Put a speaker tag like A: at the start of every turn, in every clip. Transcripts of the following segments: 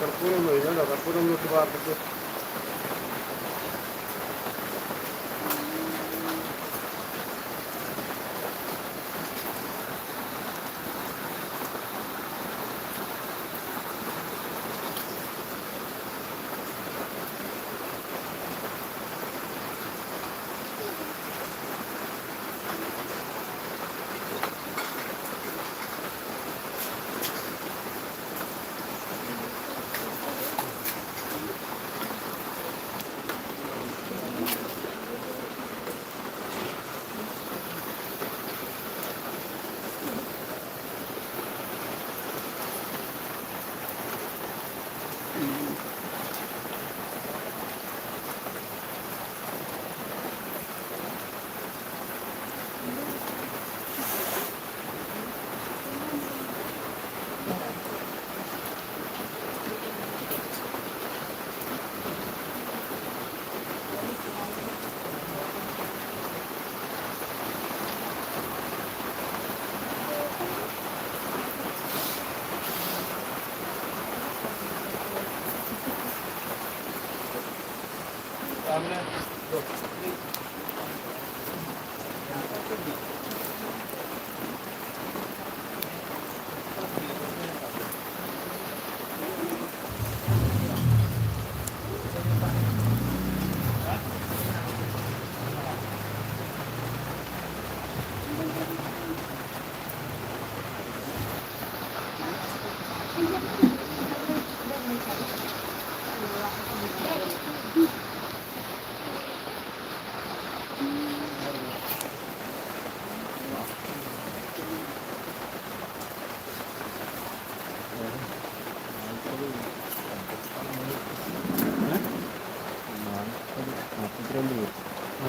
A: కడుపులో ఇదండి
B: కడుపులో వార్తకు 咱们呢，就自，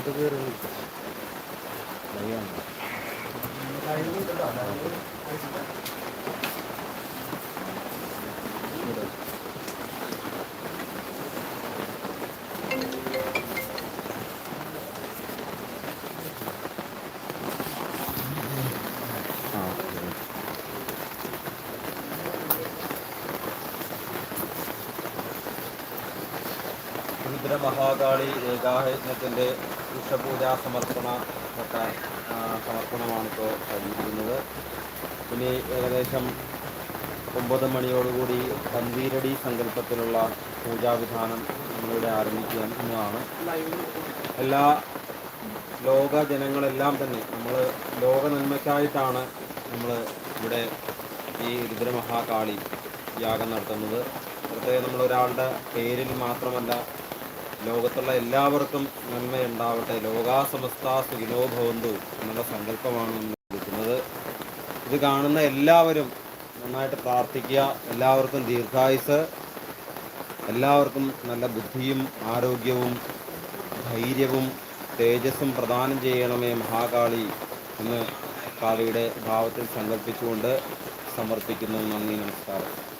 B: നാൽപ്പത് പേരുണ്ട് ആ
A: രുദ്ര മഹാകാളി ഏകായജ്ഞത്തിൻ്റെ ഉഷപൂജാ സമർപ്പണ സമർപ്പണമാണ് ഇപ്പോൾ കഴിഞ്ഞിരിക്കുന്നത്. ഇനി ഏകദേശം ഒമ്പത് മണിയോടുകൂടി പന്തീരടി സങ്കല്പത്തിലുള്ള പൂജാവിധാനം നമ്മളിവിടെ ആരംഭിക്കുന്നതാണ് എല്ലാ ലോക ജനങ്ങളെല്ലാം തന്നെ നമ്മൾ ലോക നന്മയ്ക്കായിട്ടാണ് നമ്മൾ ഇവിടെ ഈ രുദ്രമഹാകാളി യാഗം നടത്തുന്നത്. പ്രത്യേകം നമ്മൾ ഒരാളുടെ പേരിൽ മാത്രമല്ല ലോകത്തുള്ള എല്ലാവർക്കും നന്മയുണ്ടാവട്ടെ. ലോകാസമസ്ത സുഖിനോ ഭവന്തു എന്നുള്ള സങ്കല്പമാണ് ഇരിക്കുന്നത് ഇത് കാണുന്ന എല്ലാവരും നന്നായിട്ട് പ്രാർത്ഥിക്കുക. എല്ലാവർക്കും ദീർഘായുസ്. എല്ലാവർക്കും നല്ല ബുദ്ധിയും ആരോഗ്യവും ധൈര്യവും തേജസ്സും പ്രദാനം ചെയ്യണമേ മഹാകാളി എന്ന് കാളിയുടെ ഭാവത്തിൽ സങ്കല്പിച്ചുകൊണ്ട് സമർപ്പിക്കുന്നു. നന്ദി നമസ്കാരം.